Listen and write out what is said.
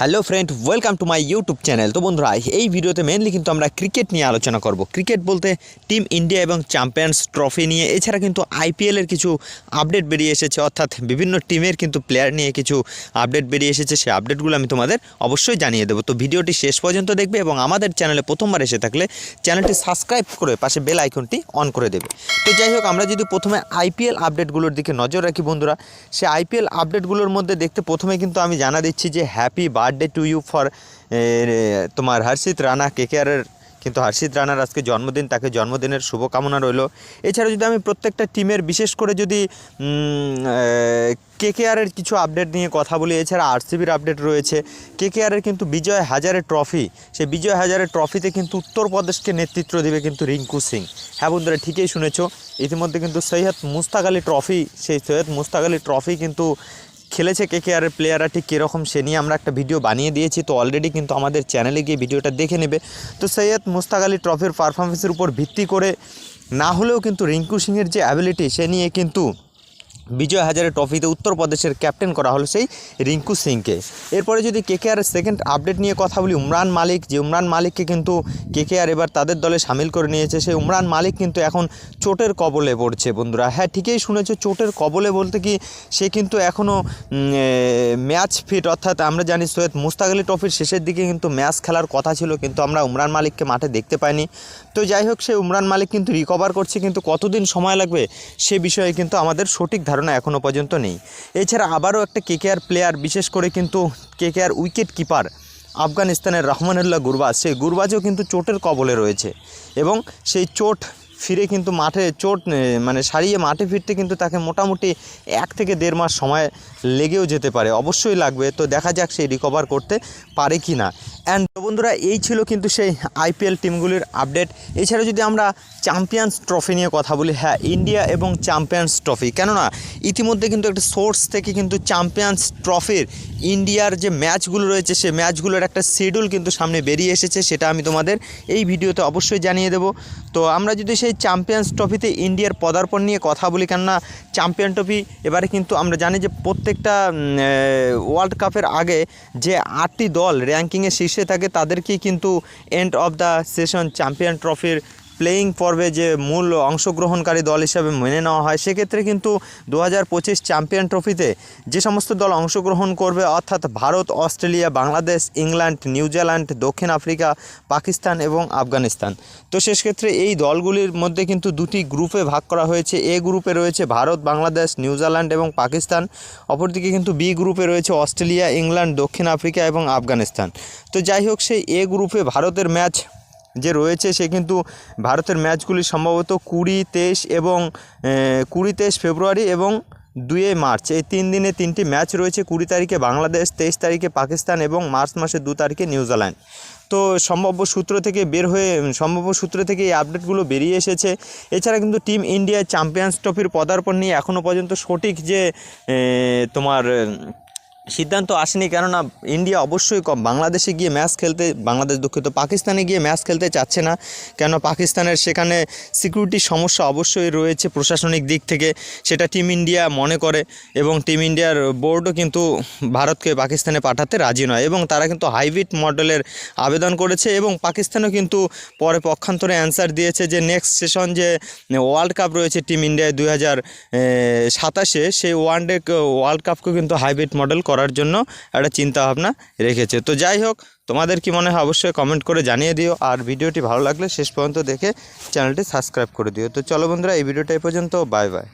Hello friend, welcome to my YouTube channel. তো বন্ধুরা, এই ভিডিওতে মেনলি কিন্তু আমরা ক্রিকেট নিয়ে আলোচনা করব। ক্রিকেট বলতে টিম ইন্ডিয়া এবং চ্যাম্পিয়ন্স ট্রফি নিয়ে, এছাড়া কিন্তু আইপিএলের কিছু আপডেট বেরিয়ে এসেছে, অর্থাৎ বিভিন্ন টিমের কিন্তু প্লেয়ার নিয়ে কিছু আপডেট বেরিয়ে এসেছে, সেই আপডেটগুলো আমি তোমাদের অবশ্যই জানিয়ে দেবো। তো ভিডিওটি শেষ পর্যন্ত দেখবে এবং আমাদের চ্যানেলে প্রথমবার এসে থাকলে চ্যানেলটি সাবস্ক্রাইব করে পাশে বেল আইকনটি অন করে দেবে। তো যাই হোক, আমরা যদি প্রথমে আইপিএল আপডেটগুলোর দিকে নজর রাখি বন্ধুরা সে আইপিএল আপডেটগুলোর মধ্যে দেখতে প্রথমে কিন্তু আমি জানা দিচ্ছি যে happy birthday to you for তোমার হর্ষিত রানা কেকেআরের কিন্তু হর্ষিত রানার আজকে জন্মদিন, তাকে জন্মদিনের শুভকামনা রইল। এছাড়া যদি আমি প্রত্যেকটা টিমের, বিশেষ করে যদি কেকেআরের কিছু আপডেট নিয়ে কথা বলি, এছাড়া আরসিবির আপডেট রয়েছে। কেকেআরের কিন্তু বিজয় হাজারে ট্রফি সেই বিজয় হাজারে ট্রফিতে কিন্তু উত্তরপ্রদেশকে নেতৃত্ব দেবে কিন্তু রিঙ্কু সিং। হ্যাঁ বন্ধুরা, ঠিকই শুনেছ। ইতিমধ্যে কিন্তু সৈয়দ মুস্তাক আলী ট্রফি সেই সৈয়দ মুস্তাক আলী ট্রফি কিন্তু খেলেছে কে কে আর প্লেয়াররা ঠিক কীরকম সে নিয়ে আমরা একটা ভিডিও বানিয়ে দিয়েছি। তো অলরেডি কিন্তু আমাদের চ্যানেলে গিয়ে ভিডিওটা দেখে নেবে। তো সৈয়দ মুস্তাক আলী ট্রফির পারফরমেন্সের উপর ভিত্তি করে না হলেও কিন্তু রিঙ্কু সিংয়ের যে অ্যাবিলিটি সে নিয়ে কিন্তু বিজয় হাজারে ট্রফিতে উত্তরপ্রদেশের ক্যাপ্টেন করা হলো সেই রিঙ্কু সিংকে। এরপরে যদি কেকেআর সেকেন্ড আপডেট নিয়ে কথা বলি, উমরান মালিক, যে উমরান মালিককে কিন্তু কেকেআর এবার তাদের দলে সামিল করে নিয়েছে, সেই উমরান মালিক কিন্তু এখন চোটের কবলে পড়ছে বন্ধুরা। হ্যাঁ ঠিকই শুনেছো, চোটের কবলে বলতে কি, সে কিন্তু এখনও ম্যাচ ফিট অর্থাৎ আমরা জানি সৈয়দ মুস্তাক আলী ট্রফির শেষের দিকে কিন্তু ম্যাচ খেলার কথা ছিল, কিন্তু আমরা উমরান মালিককে মাঠে দেখতে পাইনি। তো যাই হোক, সে উমরান মালিক কিন্তু রিকভার করছে, কিন্তু কতদিন সময় লাগবে সে বিষয়ে কিন্তু আমাদের সঠিক ধারণা এখনও পর্যন্ত নেই। এছাড়া আবারও একটা কেকেআর প্লেয়ার বিশেষ করে কিন্তু কেকেআর উইকেট কিপার আফগানিস্তানের রহমানুল্লাহ গুরবাজ। সেই গুরবাজও কিন্তু চোটের কবলে রয়েছে এবং সেই চোট ফিরে কিন্তু মাঠে চোট মানে সারিয়ে মাঠে ফিরতে কিন্তু তাকে মোটামুটি এক থেকে দেড় মাস সময় লেগেও যেতে পারে। অবশ্যই লাগবে। তো দেখা যাক সেই রিকভার করতে পারে কি না। অ্যান্ড বন্ধুরা, এই ছিল কিন্তু সেই আইপিএল টিমগুলির আপডেট এছাড়া যদি আমরা চ্যাম্পিয়ন্স ট্রফি নিয়ে কথা বলি হ্যাঁ ইন্ডিয়া এবং চ্যাম্পিয়ন্স ট্রফি কেননা, ইতিমধ্যে কিন্তু একটা সোর্স থেকে কিন্তু চ্যাম্পিয়ন্স ট্রফির ইন্ডিয়ার যে ম্যাচগুলো রয়েছে, সে ম্যাচগুলোর একটা শিডিউল কিন্তু সামনে বেরিয়ে এসেছে, সেটা আমি তোমাদের এই ভিডিওতে অবশ্যই জানিয়ে দেবো। তো আমরা যদি সেই চ্যাম্পিয়ন্স ট্রফিতে ইন্ডিয়ার পদার্পণ নিয়ে কথা বলি, কেননা চ্যাম্পিয়ন ট্রফি এবারে কিন্তু আমরা জানি যে প্রত্যেকটা ওয়ার্ল্ড কাপের আগে যে আটটি দল র্যাঙ্কিংয়ে শীর্ষে থাকে, তাদেরকেই কিন্তু end of the session champion ট্রফির প্লেয়িং পর্বে যে মূল অংশগ্রহণকারী দল হিসাবে মেনে নেওয়া হয়, সেক্ষেত্রে কিন্তু দু হাজার পঁচিশ চ্যাম্পিয়ন ট্রফিতে যে সমস্ত দল অংশগ্রহণ করবে, অর্থাৎ Bharat, Australia, Bangladesh, England New Zealand দক্ষিণ আফ্রিকা, পাকিস্তান এবং আফগানিস্তান। তো সেক্ষেত্রে এই দলগুলির মধ্যে কিন্তু দুটি গ্রুপে ভাগ করা হয়েছে। এ গ্রুপে রয়েছে ভারত, বাংলাদেশ নিউজিল্যান্ড এবং পাকিস্তান। অপরদিকে কিন্তু বি গ্রুপে রয়েছে অস্ট্রেলিয়া, ইংল্যান্ড, দক্ষিণ আফ্রিকা এবং আফগানিস্তান। তো যাই হোক, সেই এ গ্রুপে ভারতের ম্যাচ যে রয়েছে সে কিন্তু ভারতের ম্যাচগুলি সম্ভবত কুড়ি তেইশ এবং কুড়ি তেইশ ফেব্রুয়ারি এবং দুয়ে মার্চ। এই তিন দিনে তিনটি ম্যাচ রয়েছে কুড়ি তারিখে বাংলাদেশ, তেইশ তারিখে পাকিস্তান এবং মার্চ মাসের দু তারিখে নিউজিল্যান্ড তো সম্ভাব্য সূত্র থেকে বের হয়ে, সম্ভাব্য সূত্র থেকে এই আপডেটগুলো বেরিয়ে এসেছে। এছাড়া কিন্তু টিম ইন্ডিয়া চ্যাম্পিয়ন্স ট্রফির পদার্পণ নিয়ে এখনও পর্যন্ত সঠিক যে তোমার সিদ্ধান্ত আসেনি, কেননা ইন্ডিয়া অবশ্যই কম বাংলাদেশে গিয়ে ম্যাচ খেলতে, বাংলাদেশ দুঃখিত, পাকিস্তানে গিয়ে ম্যাচ খেলতে চাচ্ছে না কেন পাকিস্তানের সেখানে সিকিউরিটির সমস্যা অবশ্যই রয়েছে প্রশাসনিক দিক থেকে, সেটা টিম ইন্ডিয়া মনে করে এবং টিম ইন্ডিয়ার বোর্ডও কিন্তু ভারতকে পাকিস্তানে পাঠাতে রাজি নয় এবং তারা কিন্তু হাইব্রিড মডেলের আবেদন করেছে এবং পাকিস্তানও কিন্তু পরে পক্ষান্তরে অ্যান্সার দিয়েছে যে নেক্সট সেশন যে ওয়ার্ল্ড কাপ রয়েছে টিম ইন্ডিয়ায় দুই হাজার সাতাশে, সেই ওয়ানডে ওয়ার্ল্ড কাপকে কিন্তু হাইব্রিড মডেল করার জন্য একটা চিন্তাভাবনা রেখেছে। তো যাই হোক, তোমাদের কি মনে হয় অবশ্যই কমেন্ট করে জানিয়ে দিও। আর ভিডিওটি ভালো লাগলে শেষ পর্যন্ত দেখে চ্যানেলটি সাবস্ক্রাইব করে দিও। তো চলো বন্ধুরা, এই ভিডিওটা এই পর্যন্ত। Bye bye